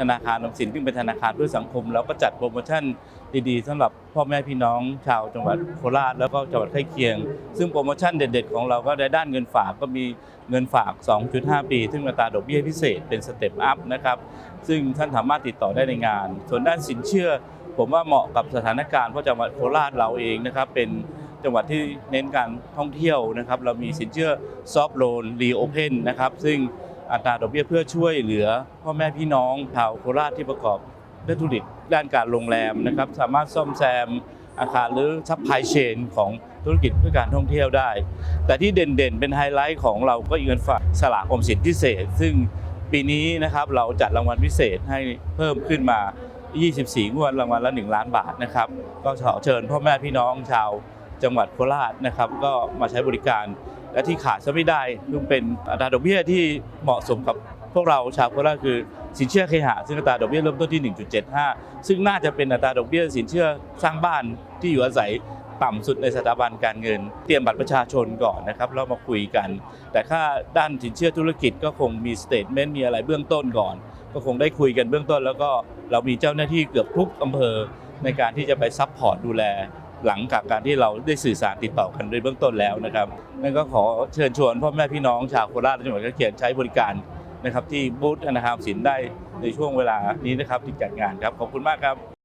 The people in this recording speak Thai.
ธนาคารออมสินซึ่งเป็นธนาคารเพื่อสังคมเราก็จัดโปรโมชั่นดีๆสำหรับพ่อแม่พี่น้องชาวจังหวัดโคราชแล้วก็จังหวัดใกล้เคียง ซึ่งโปรโมชั่นเด็ดๆ ของเราก็ในด้านเงินฝากก็มีเงินฝาก 2.5 ปี ซึ่งอัตราดอกเบี้ยพิเศษเป็นสเต็ปอัพนะครับซึ่งท่านสามารถติดต่อได้ในงาน ส่วนด้านสินเชื่อ ผมว่าเหมาะกับสถานการณ์เพราะจังหวัดโคราชเราเองนะครับเป็นจังหวัดที่เน้นการท่องเที่ยวนะครับเรามีสินเชื่อซอฟ t ์โลนรีโอเพนนะครับซึ่ง อัตราดอกเบี้ยเพื่อช่วยเหลือพ่อแม่พี่น้องชาวโคราชที่ประกอบธุรกิจด้านการโรงแรมนะครับสามารถซ่อมแซมอาคารหรือซัพพลายเชนของธุรกิจเพื่อการท่องเที่ยวได้ แต่ที่เด่นๆ เป็นไฮไลท์ของเราก็อีกเงินฝากสลากออมสินพิเศษ ซึ่งปีนี้นะครับเราจัดรางวัลพิเศษให้เพิ่มขึ้นมา 24 งวดรางวัลละ 1 ล้านบาทนะครับ ก็ขอเชิญพ่อแม่พี่น้องชาว จังหวัดโคราชนะครับก็มาใช้บริการ และที่ขาดจะไม่ได้ซึ่งเป็นอัตราดอกเบี้ยที่เหมาะสมกับพวกเราชาวโคราชคือสินเชื่อเคหะซึ่งอัตราดอกเบี้ยเริ่มต้นที่ 1.75 ซึ่งน่าจะเป็นอัตราดอกเบี้ยสินเชื่อสร้างบ้านที่อยู่อาศัยต่ำสุดในสถาบันการเงิน เตรียมบัตรประชาชนก่อนนะครับแล้วมาคุยกัน แต่ค่าด้านสินเชื่อธุรกิจก็คงมีสเตทเมนต์มีอะไรเบื้องต้นก่อน ก็คงได้คุยกันเบื้องต้น แล้วก็เรามีเจ้าหน้าที่เกือบทุกอำเภอในการที่จะไปซัพพอร์ตดูแล หลังจากการที่เราได้สื่อสารติดต่อกันในเบื้องต้นแล้วนะครับนั่นก็ขอเชิญชวนพ่อแม่พี่น้องชาวโคราชจังหวัดกระเคียนใช้บริการนะครับที่บูธธนาคารสินได้ในช่วงเวลานี้นะครับที่จัดงานครับขอบคุณมากครับ